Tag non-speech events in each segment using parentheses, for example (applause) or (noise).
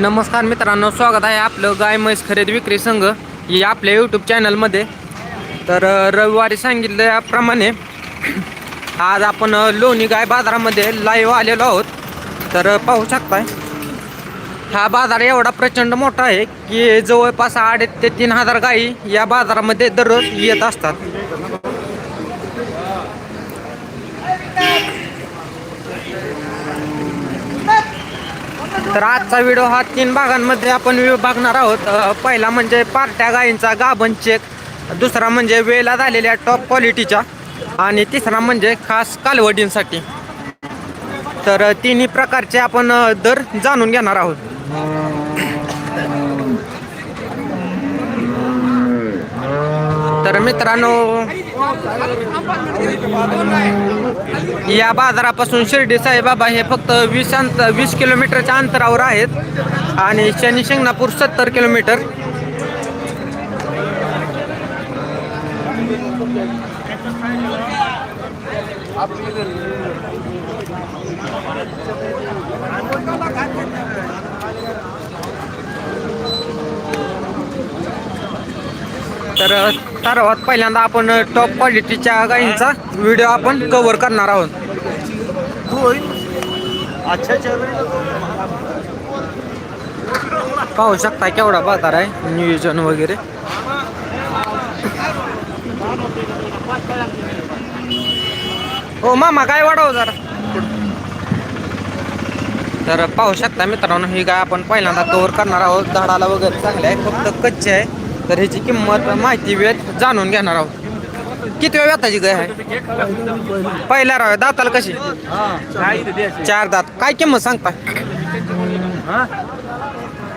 नमस्कार मित्रांनो स्वागत आहे आपलं गाय म्हैस खरेदी विक्री संघ ही आपल्या यूट्यूब चॅनलमध्ये तर रविवारी सांगितल्याप्रमाणे (clears throat) आज आपण लोणी गाय बाजारामध्ये लाईव्ह आलेलो आहोत. तर पाहू शकताय हा बाजार एवढा प्रचंड मोठा आहे की जवळपास आठ ते तीन हजार गायी या बाजारामध्ये दररोज येत असतात. तर आजचा व्हिडिओ हा तीन भागांमध्ये आपण विभागणार आहोत. पहिला म्हणजे पार्ट्या गायींचा गाभण चेक दुसरा म्हणजे वेला झालेल्या टॉप क्वालिटीच्या आणि तिसरा म्हणजे खास कालवडींसाठी. तर तिन्ही प्रकारचे आपण दर जाणून घेणार आहोत. तर मित्रांनो या बाजारापासून शिर्डी साईबाबा हे फक्त वीस अंत वीस किलोमीटरच्या अंतरावर आहेत. आणि शनी शिंगणापूर सत्तर किलोमीटर. तर सर्वात पहिल्यांदा आपण टॉप क्वालिटीच्या गायींचा व्हिडिओ आपण कव्हर करणार आहोत. पाहू शकता केवढा बाजार आहे नियोजन वगैरे. हो मामा काय वाढव जरा? तर पाहू शकता मित्रांनो ही गाय आपण पहिल्यांदा कव्हर करणार आहोत. झाडाला वगैरे चांगले आहे फक्त कच्चे आहे. तर ह्याची किंमत माहिती वेळ जाणून घेणार आहोत. किती वेळ व्यताची गाय आहे? पहिल्या राव दाताला कशी? चार दात. काय किंमत सांगता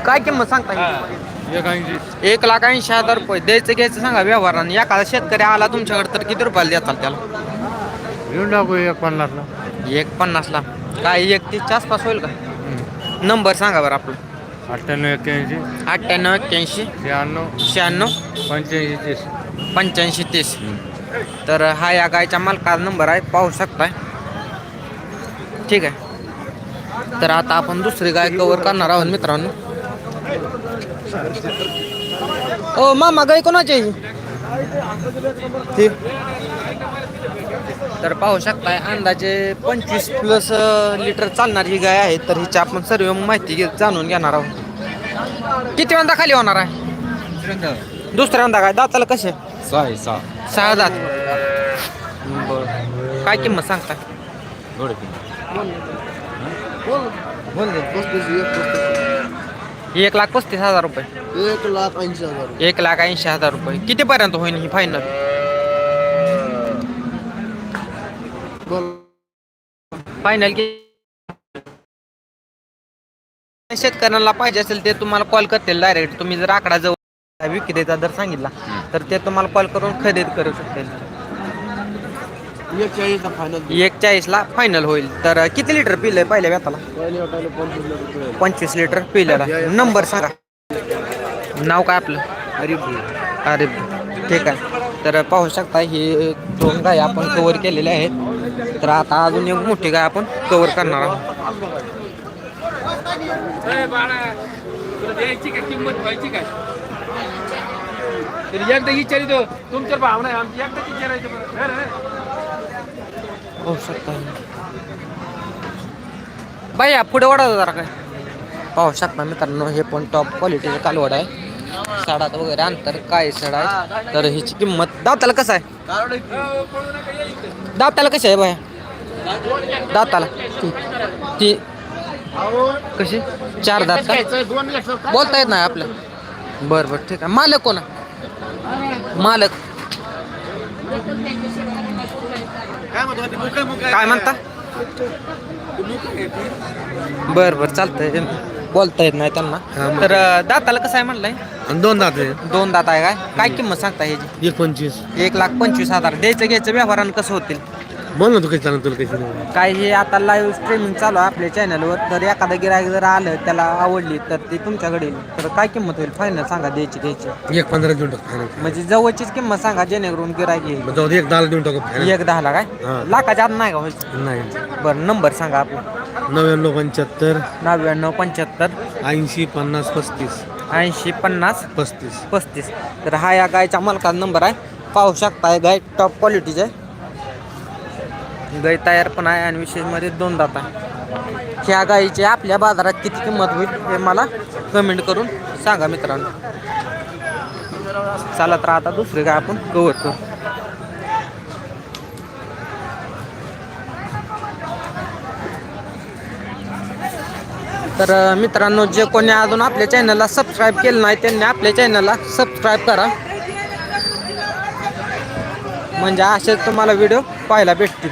काय किंमत सांगता एक लाख ऐंशी हजार रुपये. द्यायचं घ्यायचं सांगा व्यवहाराने. एखादा शेतकरी आला तुमच्याकडे तर किती रुपयाला देताल त्याला? येऊन टाकू एक पन्नासला. एक पन्नासला. काय एक तीसच्या आसपास होईल का? नंबर सांगा बरं आपलं. अठ्ठ्याण्णव एक्क्याऐंशी. अठ्ठ्याण्णव एक्क्याऐंशी. शहाण्णव. शहाण्णव. पंच्याऐंशी तीस. पंच्याऐंशी तीस. तर हा या गायच्या मालकाचा नंबर आहे पाहू शकताय. ठीक आहे. तर आता आपण दुसरी गाय कव्हर करणार आहोत मित्रांनो. ओ मामा गाय कोणाची तर पाहू शकताय अंदाजे पंचवीस प्लस लिटर चालणारी ही गाय आहे. तर हिची आपण सर्व माहिती घे- जाणून घेणार आहोत. किती वेळा खाली होणार आहे? दुसऱ्यांदा काय? दाताला कसे? सहा सहा. सहा दात. बर काय किंमत सांगता एक लाख पस्तीस हजार रुपये. एक लाख ऐंशी हजार. एक लाख ऐंशी हजार रुपये. कितीपर्यंत होईल ही फायनल फायनल की शेतकऱ्यांना पाहिजे असेल ते तुम्हाला कॉल करतील डायरेक्ट तुम्ही जर आकडा जवळ विक्रेता दर सांगितला तर ते तुम्हाला कॉल करून खरेदी करू शकतील. एक चाळीसला फायनल एक चाळीसला फायनल होईल. तर किती लिटर पिलंय पहिल्या व्यताला पंचवीस लिटर पिलेला नंबर सांगा. नाव काय आपलं? अरे अरे ठीक आहे. तर पाहू शकता ही दोन गाय आपण कव्हर केलेले आहेत. तर आता अजून एक मोठी गाय आपण कव्हर करणार आहोत द्यायची का किंमत व्हायची काय तरी एकदा विचारितो तुमच्या भावना आहे आमची एकदा विचारायचं बरं. हे रे. पाहू शकता बाई पुढे वाढा जरा काय पाहू शकता मित्रांनो हे पण टॉप क्वालिटीचे कालवड आहे साडात वगैरे अंतर काय सडा आहे तर ह्याची किंमत दाताला कसं आहे? दाताला कशी आहे बाया? दाताला. ती- कशी? चार दात बोलता येत नाही आपलं. बरं बरं ठीक आहे. मालक कोण मालक. काय म्हणता? बर बर चालतंय. बोलता येत नाही त्यांना. तर अं, दाताला कसं आहे म्हणलंय? आणि दोन दात आहे दोन दात आहे काय? काय किंमत सांगता ह्याची? एक पंचवीस. एक लाख पंचवीस हजार. द्यायचं घ्यायचं व्यवहारानं कसं होतील? बोल ना तू काही चालू तुला काही नाही काय हे आता लाईव्ह स्ट्रीमिंग चालू आहे आपल्या चॅनलवर तर एखादं गिरायक जर आलं त्याला आवडली तर ती तुमच्याकडे येईल. तर काय किंमत होईल? फायनल सांगा द्यायची घ्यायची. एक पंधरा देऊन टाकू फायनल म्हणजे जवळचीच किंमत सांगा जेणेकरून गिरायक येईल. मग जाऊ दे एक दहाला देऊन टाकू फायनल एक दहाला काय? हा. लाखाच्या आत नाही का होईल? नाही. बरं नंबर सांगा आपला. नव्याण्णव पंच्याहत्तर. नव्याण्णव पंच्याहत्तर. ऐंशी पन्नास पस्तीस. ऐंशी पन्नास पस्तीस. पस्तीस. तर हा या गायचा मालकाचा नंबर आहे. पाहू शकताय गाय टॉप क्वालिटीचे गाय तयार पण आहे आणि विशेषमध्ये दोन दात. आहे ह्या गायीची आपल्या बाजारात किती किंमत होईल हे मला कमेंट करून सांगा मित्रांनो. चला तर आता दुसरी गाय आपण कवर करू. तर मित्रांनो जे कोणी अजून आपल्या चॅनलला सबस्क्राईब केलं नाही त्यांनी आपल्या चॅनलला सबस्क्राईब करा. म्हणजे असेच तुम्हाला व्हिडिओ पाहायला भेटतील.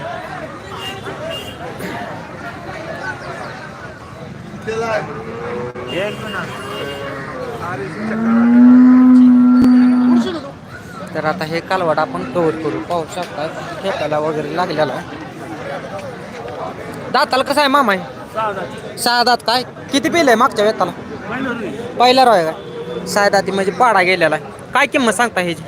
तर आता हे कालवड आपण कवर करू. पाहू शकता ठेकायला वगैरे लागलेला दाताला कसं आहे मामा आहे सहा दात. काय? किती पिल आहे मागच्या वेताला? पहिला रोय का? सहा दाती म्हणजे पाडा गेलेला आहे. काय किंमत सांगता ह्याची?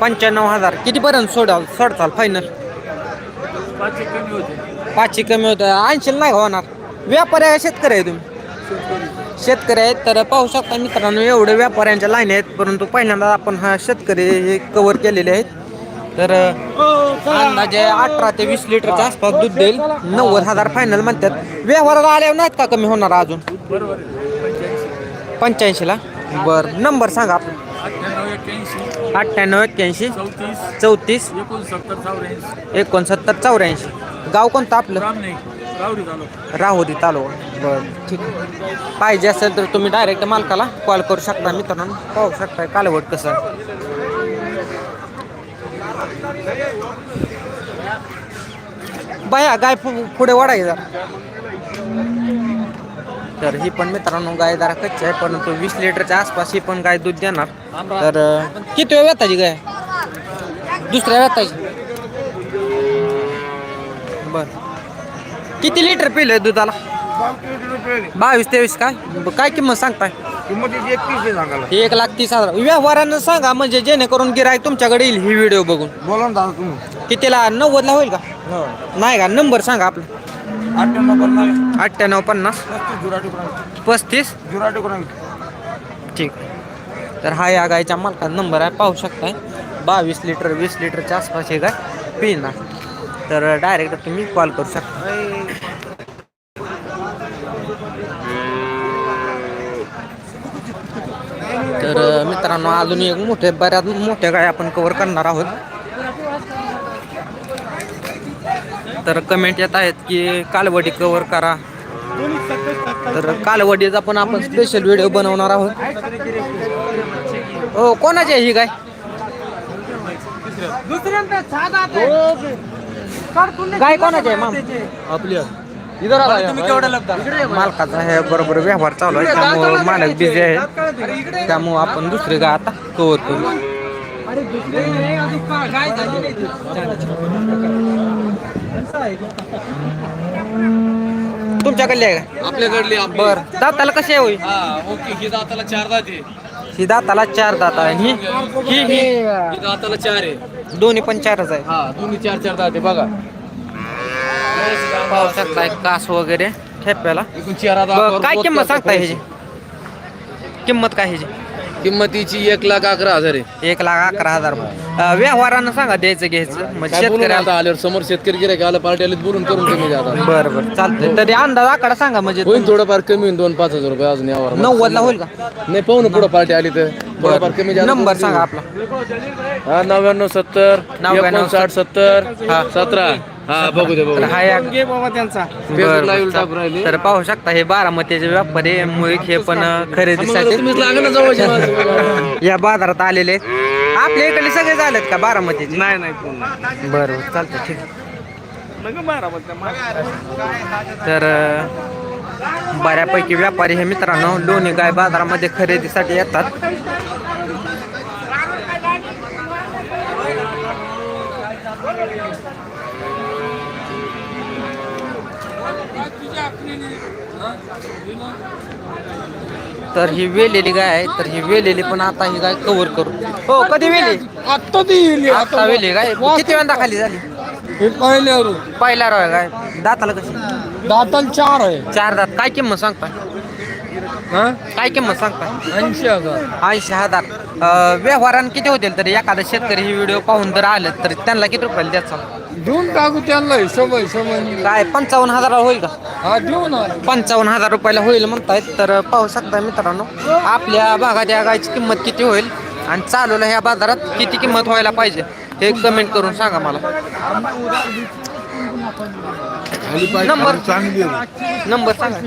पंच्याण्णव हजार. कितीपर्यंत सोडाल? सोडताल फायनल पाचशे कमी होतं. ऐंशी नाही होणार. व्यापारी आहे शेतकरी आहे तुम्ही. शेतकरी आहेत तर पाहू शकता मित्रांनो एवढे व्यापाऱ्यांच्या लाईन आहेत परंतु पहिल्यांदा आपण हा शेतकरी हे कव्हर केलेले आहेत. तर अंदाजे अठरा ते वीस लिटरच्या आसपास दूध देईल. नव्वद हजार फायनल म्हणतात. व्यवहाराला आल्यावर नाहीत का कमी होणार अजून? पंच्याऐंशीला बरं नंबर सांगा. आपला अठ्ठ्याण्णव एक्क्याऐंशी चौतीस चौतीस एकोणसत्तर चौऱ्याऐंशी. एकोणसत्तर चौऱ्याऐंशी. गाव कोणतं आपलं? रावरी राहुरी तालुका. बरं ठीक पाहिजे असेल तर तुम्ही डायरेक्ट मालकाला कॉल करू शकता मित्रांनो. पाहू शकता कालवट कसं आहे. बाया गाय पु- पुढे वाढाय जरा. तर ही पण मित्रांनो गाय जरा कच्ची आहे परंतु वीस लिटरच्या आसपास ही पण गाय दूध देणार. तर किती वेळ वेताची गाय? दुसऱ्या वेताची बर. किती लिटर पिलं दुधाला? बावीस तेवीस काय? काय किंमत सांगताय? एक लाख तीस हजार. व्यवहारानं सांगा म्हणजे जेणेकरून गिरायक तुमच्याकडे येईल ही व्हिडिओ बघून. बोला ना दादा तुम्ही. कितीला? नव्वदला होईल का? नाही का? नंबर सांगा आपला. अठ्ठ्याण्णव पन्नास. अठ्ठ्याण्णव पन्नास. जुराटी पस्तीस? जुराटी कोणा ठीक. तर हा या गायच्या मालकाचा नंबर आहे पाहू शकताय. बावीस लिटर वीस लिटरच्या आसपास हे गाय पिणार. तर डायरेक्ट तुम्ही कॉल करू शकता. तर मित्रांनो अजून एक मोठे बऱ्याच मोठ्या गाय आपण कव्हर करणार आहोत. तर कमेंट येत आहेत की कालवडी कव्हर करा. तर कालवडीचा पण आपण स्पेशल व्हिडिओ बनवणार आहोत. हो कोणाची आहे ही गाय गाय कोणाची आहे माम? आपल्या मालकाचा हे बरोबर व्यवहार चालू आहे त्यामुळे मालक बिझी आहे. त्यामुळे आपण दुसरी गाय आता कव्हर करू. तुमच्याकडली आहे का? आपल्याकडली बर. दाताला कसे होईल हा ओके. ही दाताला चार दाते ही दाताला चार दात आहे. ही ही ही ही दाताला चार आहे. दोन्ही पण चारच आहे. हा दोन्ही चार चार दाते बघा. पाहू शकताय कास वगैरे ठेप्याला. एकूण चार ब- काय किंमत सांगताय ह्याची? किंमत काय ह्याची? किंमतीची एक लाख अकरा हजार आहे. एक लाख अकरा हजार अं, व्यवहारानं सांगा द्यायचं घ्यायचं. म्हणजे काय शेतकऱ्याला आता आल्यावर समोर शेतकरी गिरायक आलं पार्टी आले बोलून करून कमी द्या आता. बरं बरं. चालतंय. तरी अंदाज आकडा सांगा म्हणजे होईल थोडंफार कमी होईल दोन पाच हजार रुपये अजून यावर नव्वदला होईल का? नाही पाहू ना पुढं पार्टी आली तर. थोडंफार कमी जास्त नंबर सांगा. आपला हा नव्याण्णव सत्तर नव्याण्णव एकोणसाठ सत्तर. सतरा. हा बघू दे बघू तर दे. हा Facebook live टाकून राहिले. तर पाहू शकता हे बारामतीचे व्यापारी मुळीक हे पण अं, मग खरेदीसाठी तुम्हीच लागा ना जवळचे माणसं. (laughs) या बाजारात आलेले. आहेत. आपल्या इकडे सगळे झालेत का बारामतीचे? नाही नाही कोण बरं चालतं ठीक तर अं, बऱ्यापैकी व्यापारी हे मित्रांनो लोणी गाय बाजारामध्ये खरेदीसाठी येतात. तर ही वेलेली गाय आहे. तर ही वेलेली पण आता ही गाय कव्हर करू. हो कधी वेली? ती आता वेली गाय किती वेळा खाली झाली? हे पहिल्यावर पहिला रोय गाय दाताला कशी? दाताल चार आहे. चार दात. काय किंमत सांगताय हा? काय किंमत सांगताय ऐंशी हजार. ऐंशी हजार. अं, व्यवहारानं किती होतील तरी एखादा शेतकरी ही व्हिडिओ पाहून जर आलं तर त्यांना किती रुपयाला द्यायचा? देऊन टाकू त्यांना हिशोब हिशोबाने काय पंचावन्न हजाराला होईल का? हा देऊ ना पंचावन्न हजार रुपयाला होईल म्हणतायत तर पाहू शकता मित्रांनो. आपल्या भागात या गायची किंमत किती होईल? आणि चालूला ह्या बाजारात किती किंमत व्हायला पाहिजे? हे कमेंट करून सांगा मला. नंबर नंबर सांगा.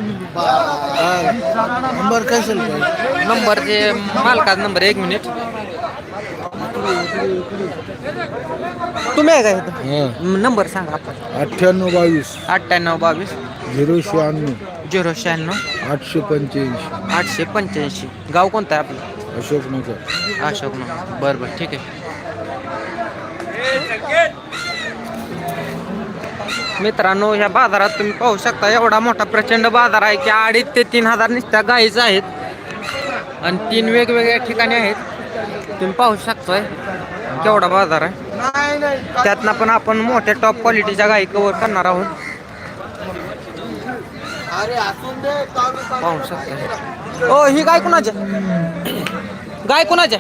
नंबर कशाल नंबर जे मालकाचा नंबर एक मिनिट तुम्ही आहे का इथं? नंबर सांगा आपण. अठ्ठ्याण्णव बावीस. अठ्ठ्याण्णव बावीस. झिरो शहाण्णव. झिरो शहाण्णव. आठशे पंच्याऐंशी. आठशे पंच्याऐंशी. गाव कोणतं आहे आपलं? अशोकनगर. अशोक ना बरं बरं. ठीक आहे. मित्रांनो ह्या बाजारात तुम्ही पाहू शकता एवढा मोठा प्रचंड बाजार आहे की अडीच ते तीन हजार निस्त्या गाईच आहेत. आणि तीन वेगवेगळ्या ठिकाणी आहेत. तुम्ही पाहू शकताय केवढा बाजार आहे. त्यातनं पण आपण मोठ्या टॉप क्वालिटीच्या गाई कव्हर करणार आहोत. पाहू शकता ओ ही गाय कुणाच्या गाय कुणाच्या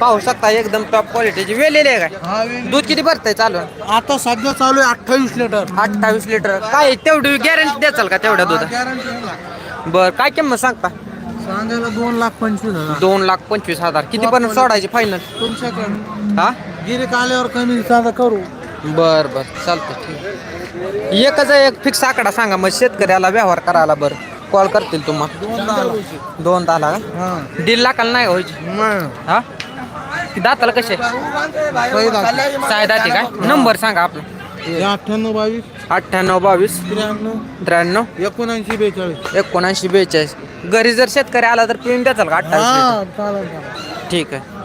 पाहू शकता एकदम टॉप क्वालिटीची वेलेली आहे काय? दूध किती भरतंय चालू? आता सध्या चालू आहे अठ्ठावीस लिटर. अठ्ठावीस लिटर. काय तेवढी गॅरंटी द्याचाल का तेवढ्या दूध? बर काय किंमत सांगता? सांगायला दोन लाख पंचवीस हजार. दोन लाख पंचवीस हजार. किती पर्यंत सोडायची फायनल तुमच्याकडे हा? गिरीक आल्यावर कमी साधा करू. बर बर चालतं ठीक एकच एक फिक्स आकडा सांगा मग. शेतकऱ्याला व्यवहार करायला बर. कॉल करतील तुम्हाला दोन दहाला का? हा. दीड लाखाला नाही व्हायची. हा? दाताला कसे सायदाती काय नंबर सांगा आपला. अठ्ठ्याण्णव बावीस. अठ्ठ्याण्णव बावीस. त्र्याण्णव. त्र्याण्णव. एकोणऐंशी बेचाळीस. एकोणऐंशी बेचाळीस. घरी जर शेतकरी आला तर पिऊन द्याचाल का अठ्ठावीस हा चालेल चालेल. ठीक आहे.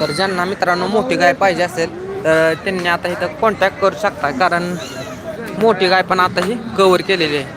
तर ज्यांना मित्रांनो मोठी गाय पाहिजे असेल तर त्यांनी आता इथं कॉन्टॅक्ट करू शकता. कारण मोठी गाय पण आता ही कव्हर केलेली आहे.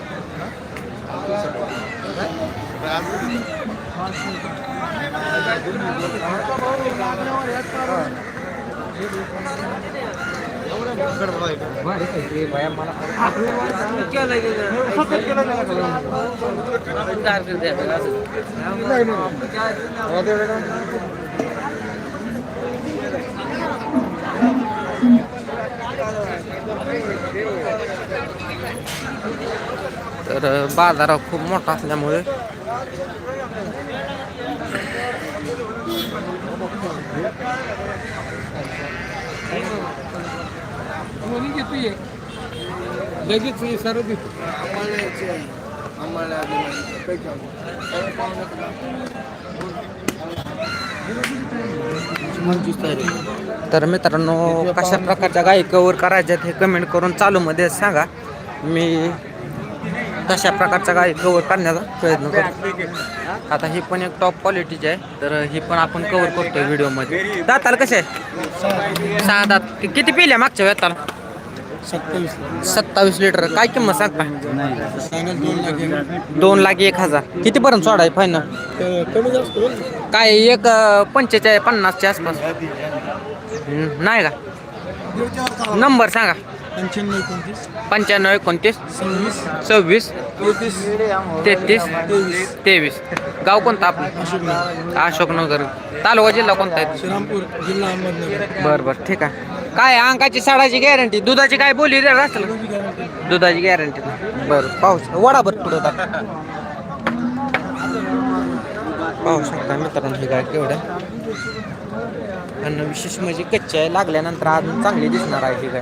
तर बाजार खूप मोठा असल्यामुळे लगेच हे सर्व देतो. तर मित्रांनो कशा प्रकारच्या गायी कव्हर करायच्या आहेत हे कमेंट करून चालूमध्ये सांगा. मी तशा प्रकारच्या गायी कव्हर करण्याचा प्रयत्न करतो आता ही पण एक टॉप क्वालिटीची आहे. तर ही पण आपण कव्हर करतोय व्हिडिओमध्ये दाताला कसे आहे? सहा दात. किती पिल्या मागच्या वेताला सत्तावीस. सत्तावीस लिटर काय किंमत सांगता? दोन लाख एक. हजार. कितीपर्यंत सोडाय फायनल. काय एक पंचेचाळीस पन्नासच्या आसपास? नाही का? नंबर सांगा. पंच्याण्णव एकोणतीस. पंच्याण्णव एकोणतीस. सव्वीस. सव्वीस. तेहतीस. तेहतीस. तेवीस. तेवीस. गाव कोणतं आपलं? अशोकनगर. तालुका जिल्हा कोणता आहे? श्रीरामपूर जिल्हा अहमदनगर. बरं बरं. ठीक आहे. काय अंगाची साडाची गॅरंटी दुधाची काय बोली रे राहतील दुधाची गॅरंटी बरं पाऊस वडा बरं पुढं पाहू शकता मित्रांनो ही गाय केवढं आणि विशेष म्हणजे कच्ची आहे. लागल्यानंतर अजून चांगली दिसणार आहे ही गाय.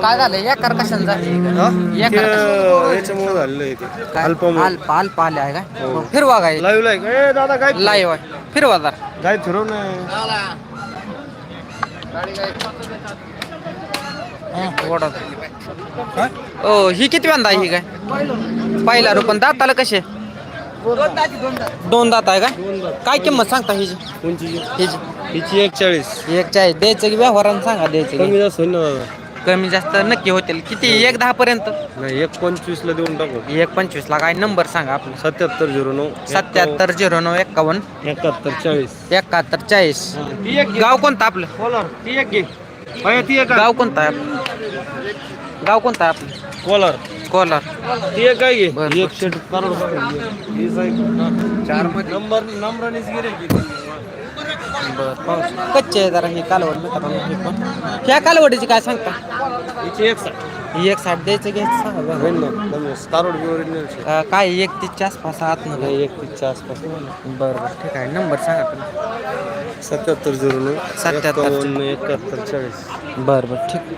काय झालं? या कशाने झाली या याच्यामुळे झालेलं आहे ते अल्पामुळे. अल्प अल्प आले आहे काय? मग फिरवा काय लाईव्ह लाईक ए दादा काय लाईव्ह आहे. फिरवा जरा. काय फिरव ओ ही किती वांदा ही काय? पहिला रुपन दाताला कसे? दोन दात आहे का? काय किंमत सांगता हिची कोणची? हिची हिची एक चाळीस एक चाळीस द्यायचं की व्यवहारानं सांगा द्यायचं की. कमी जास्त होईल ना दादा कमी जास्त नक्की होतील. किती? एक दहा पर्यंत? नाही एक पंचवीसला देऊन टाकू. एक पंचवीस ला. काय नंबर सांगा आपला? सत्याहत्तर झिरो नऊ. सत्याहत्तर झिरो नऊ एक्कावन्न. एकाहत्तर चाळीस. एकाहत्तर चाळीस. गाव कोणतं आपलं? ती एक घे. भैया ती एक गाव कोणतं आहे आपलं? गाव कोणतं आहे आपलं? कोलार कोलार ती एक काय घे? बरं, एक शेट करोड चारमध्ये. नंबर नंबरानेच गिरे कच्चे आहे जरा ही कालवड हे पण. ह्या कालवडीची काय सांगता? हिची एक साठ. ही एक साठ द्यायचं घ्यायचं शे अं, काय एक तीसच्या आसपास आत ना एक तीसच्या आसपास. बरं बरं. ठीक आहे नंबर सांगा तुम्ही. सत्याहत्तर झिरो नऊ सत्याहत्तर. एकाहत्तर चाळीस. बरं बरं ठीक.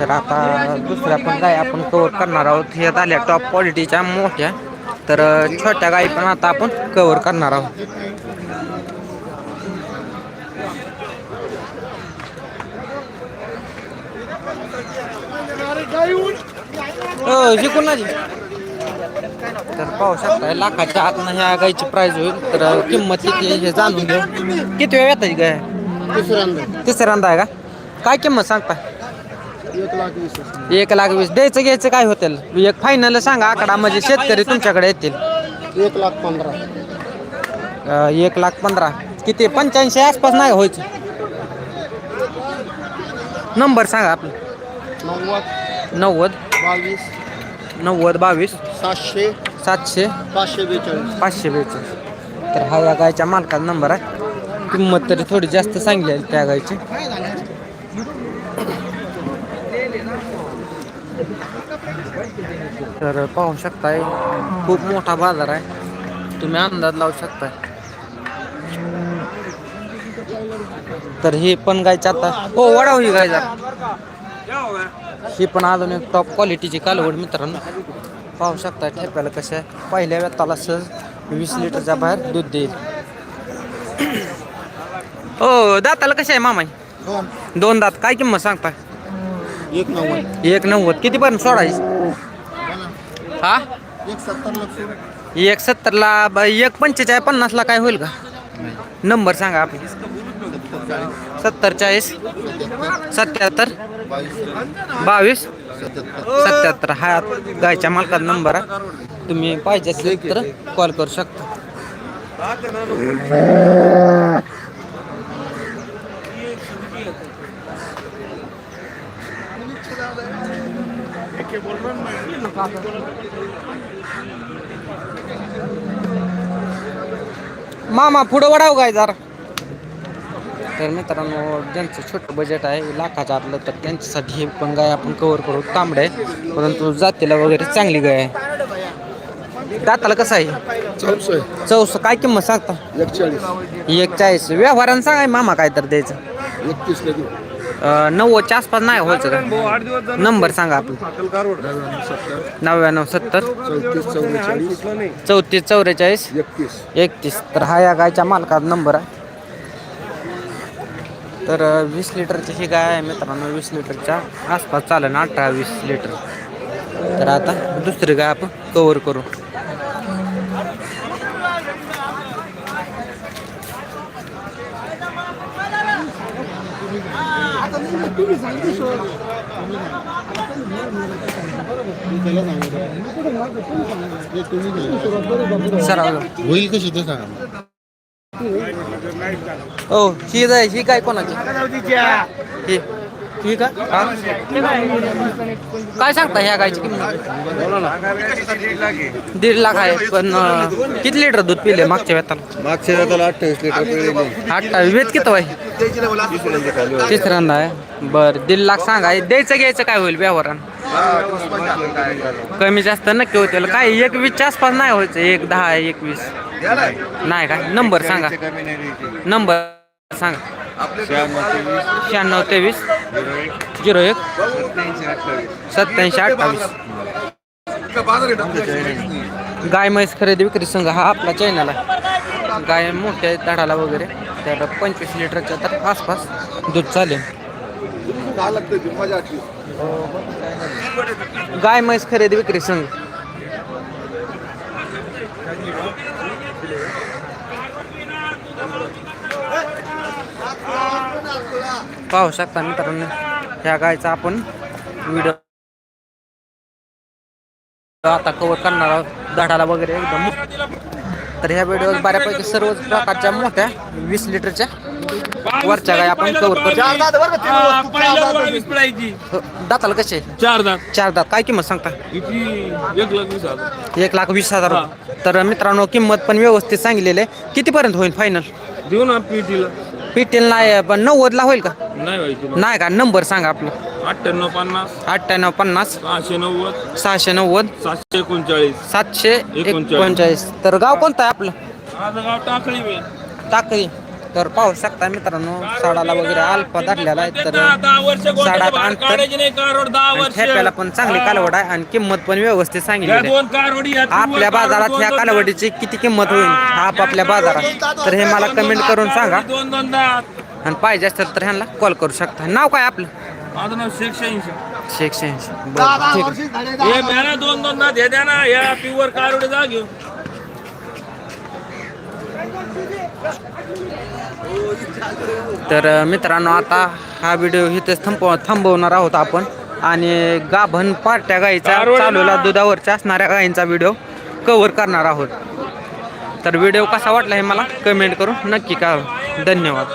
तर आता दुसऱ्या पण गाय आपण कवर करणार आहोत. हे आल्या टॉप क्वालिटीच्या मोठ्या. तर छोट्या गायी पण आता आपण कवर करणार आहोत. हो ना तर पाहू शकता लाखाच्या आत ह्या गायची प्राइस होईल तर किंमत किती हे जाणून घेऊ. किती वेळ येतात गाय? तिसऱ्यांदा आहे का? काय किंमत सांगता? एक लाख वीस. द्यायचं घ्यायचं काय होतील एक फायनल सांगा आकडा म्हणजे शेतकरी तुमच्याकडे येतील. एक लाख पंधरा. एक लाख पंधरा. किती? पंच्याऐंशी आसपास नाही व्हायचं नंबर सांगा आपलं. नव्वद. नव्वद. बावीस नव्वद बावीस. सातशे सातशे. पाचशे बेचाळीस. पाचशे बेचाळीस. तर हा या गायच्या मालकाचा नंबर आहे. किंमत तरी थोडी जास्त सांगली आहे त्या गायची. तर पाहू शकताय खूप मोठा बाजार आहे. तुम्ही अंदाज लावू शकताय. तर ही पण गायची आता. हो वडाव ही गाय जरा ही पण अजून एक टॉप क्वालिटीची कालवड मित्रांनो. पाहू शकता ठेप्याला कसं आहे. पहिल्या व्यताला सहज वीस लिटरच्या बाहेर दूध देईल. हो दाताला कसे आहे मामाई? दोन. दोन दात. काय किंमत सांगता एक नव्वद. एक नव्वद. कितीपर्यंत सोडायची? हा? एक सत्तर लक्ष एक सत्तरला एक पंचेचाळीस पन्नासला काय होईल का? नंबर सांगा आपली. सत्तर चाळीस सत्याहत्तर बावीस सत्याहत्तर. हा गायच्या मालकाचा नंबर आहे. तुम्ही पाहिजे असेल तर कॉल करू शकता. मामा पुढं वडाव काय जरा. तर मित्रांनो ज्यांचं छोटं बजेट आहे लाखाच्या आतलं तर त्यांच्यासाठी हे पण गाय आपण कव्हर करू. तांबडे परंतु जातीला वगैरे चांगली गाय आहे. दाताला कसं आहे? चौस काय किंमत सांगता? एक चाळीस व्यवहारानं सांगाय मामा काय तर द्यायचं नव्वदच्या आसपास नाही व्हायचं का? नंबर सांगा आपला. नव्याण्णव सत्तर. चौतीस चौवेचाळीस. चौतीस चौवेचाळीस. एकतीस. एकतीस. तर हा या गायच्या मालकाचा नंबर आहे. तर वीस लिटरची ही गाय आहे मित्रांनो वीस लिटरच्या आसपास चालेल अठरा वीस लिटर. तर आता दुसरी गाय आपण कवर करू. सर होईल कशी ते सांगा. हो ही जाय ही काय कोणाची? ही. ही का? हा? काय सांगता ह्या गायची किंमत? दीड लाख आहे पण किती लिटर दूध पिले मागच्या वेताला? मागच्या वेळेला अठ्ठावीस लिटर अठ्ठावीस. वेत किती आहे तिसऱ्यांदा आहे. बरं दीड लाख सांगा. द्यायचं घ्यायचं काय होईल व्यवहारानं? कमी जास्त नक्की होतील काय एक वीसच्या आसपास नाही व्हायचं. एक दहा एक वीस नाही काय? नंबर सांगा. नंबर. सांगा. शहाण्णव तेवीस. झिरो एक. सत्याऐंशी अठ्ठावीस. गाय म्हैस खरेदी विक्री संघ हा आपला चॅनल आहे. गाय मोठ्या झाडाला वगैरे. तर पंचवीस लिटरच्या तर आसपास दूध चालेल गाय म्हैस खरेदी विक्री संघ. पाहू शकता मित्रांनो ह्या गायचा आपण व्हिडिओ आता कव्हर करणार आहोत दाढाला वगैरे एकदम. तर ह्या व्हिडिओ बऱ्यापैकी सर्व प्रकारच्या मोठ्या वीस लिटरच्या वरच्या गाय आपण कव्हर करतो हा. हो, दाताला कसे? चार दात. चार दात. काय किंमत सांगता? एक लाख वीस हजार. एक लाख वीस हजार. तर मित्रांनो किंमत पण व्यवस्थित सांगलेली आहे. कितीपर्यंत होईल फायनल देऊ ना पीटीला पीटीएल नाही पण नव्वदला होईल का? नाही व्हायची नाही का? नंबर सांगा आपला. अठ्ठ्याण्णव पन्नास. अठ्ठ्याण्णव पन्नास. सहाशे नव्वद. सहाशे नव्वद. सातशे एकोणचाळीस. सातशे एकोणचाळीस. एकोणचाळीस. तर गाव कोणतं आहे आपलं? माझं गाव टाकळी मी टाकळी. तर पाहू शकता मित्रांनो साडाला वगैरे अल्फा धरलेला आहे तर साडात अंतर ठेप्याला पण चांगली कालवड आहे आणि किंमत पण व्यवस्थित सांगितली आपल्या बाजारात ह्या कालवडीची किती किंमत होईल आपापल्या बाजारात. तर हे मला कमेंट करून सांगा. आणि पाहिजे असेल तर ह्यांना कॉल करू शकता. नाव काय आपलं? माझं नाव शेख शहाऐंशी शेख. शहाऐंशी बरं हे दोन दोन हे द्या ना या प्युअर कारवडी जा घेऊ तर मित्रांनो आता हा व्हिडिओ इथेच थांबव थांबवणार आहोत आपण. आणि गाभण पार्ट्या गाईचा चालूला. दुधावरच्या असणाऱ्या गायींचा व्हिडिओ कव्हर करणार आहोत. तर व्हिडिओ कसा वाटला हे मला कमेंट करून नक्की का धन्यवाद.